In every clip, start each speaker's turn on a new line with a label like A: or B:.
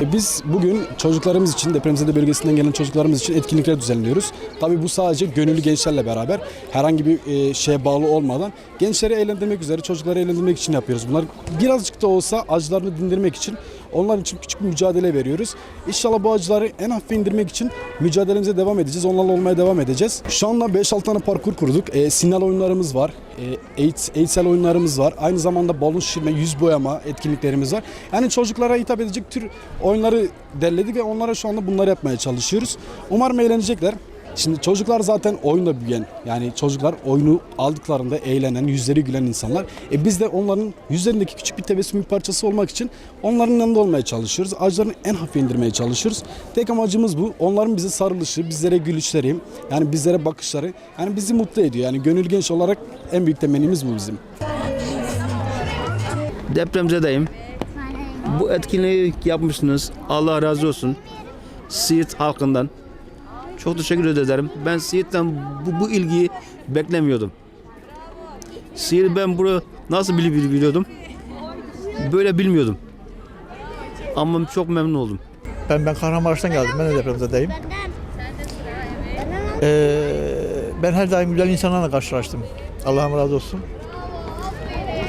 A: E, Biz bugün çocuklarımız için, depremzede bölgesinden gelen çocuklarımız için etkinlikler düzenliyoruz. Tabii bu sadece gönüllü gençlerle beraber herhangi bir e, şeye bağlı olmadan gençleri eğlendirmek üzere, çocukları eğlendirmek için yapıyoruz. Bunlar birazcık da olsa acılarını dindirmek için onlar için küçük bir mücadele veriyoruz. İnşallah bu acıları en hafife indirmek için mücadelemize devam edeceğiz. Onlarla olmaya devam edeceğiz. Şu anda 5-6 tane parkur kurduk. E, sinyal oyunlarımız var. E, eğit- eğitsel oyunlarımız var. Aynı zamanda balon şişirme, yüz boyama etkinliklerimiz var. Yani çocuklara hitap edecek tür oyunları derledik ve onlara şu anda bunları yapmaya çalışıyoruz. Umarım eğlenecekler. Şimdi çocuklar zaten oyunda büyüyen yani çocuklar oyunu aldıklarında eğlenen, yüzleri gülen insanlar. E biz de onların yüzlerindeki küçük bir tebessüm bir parçası olmak için onların yanında olmaya çalışıyoruz. Acılarını en hafif indirmeye çalışıyoruz. Tek amacımız bu. Onların bize sarılışı, bizlere gülüşleri, yani bizlere bakışları yani bizi mutlu ediyor. Yani gönül genç olarak en büyük temennimiz bu bizim.
B: Depremzedeyim. Bu etkinliği yapmışsınız. Allah razı olsun. Siirt halkından. Çok teşekkür ederim. Ben Siirt'ten bu, bu ilgiyi beklemiyordum. Siirt ben bunu nasıl bili- bili- biliyordum? Böyle bilmiyordum. Ama çok memnun oldum.
C: Ben ben Kahramanmaraş'tan geldim. Ben de depremzedeyim. Ee, ben her daim güzel insanlarla karşılaştım. Allah'ım razı olsun.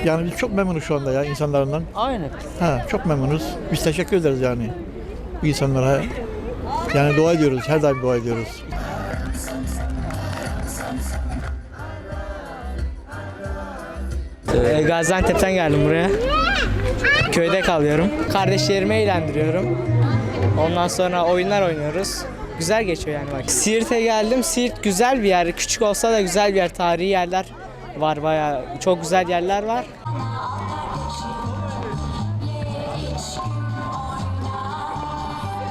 C: Yani biz çok memnunuz şu anda ya insanlarından.
B: Aynen.
C: Ha, çok memnunuz. Biz teşekkür ederiz yani bu insanlara. Yani dua ediyoruz. Her daim dua ediyoruz.
D: Ee, Gaziantep'ten geldim buraya. Köyde kalıyorum. Kardeşlerimi eğlendiriyorum. Ondan sonra oyunlar oynuyoruz. Güzel geçiyor yani bak. Siirt'e geldim. Siirt güzel bir yer. Küçük olsa da güzel bir yer. Tarihi yerler var bayağı. Çok güzel yerler var.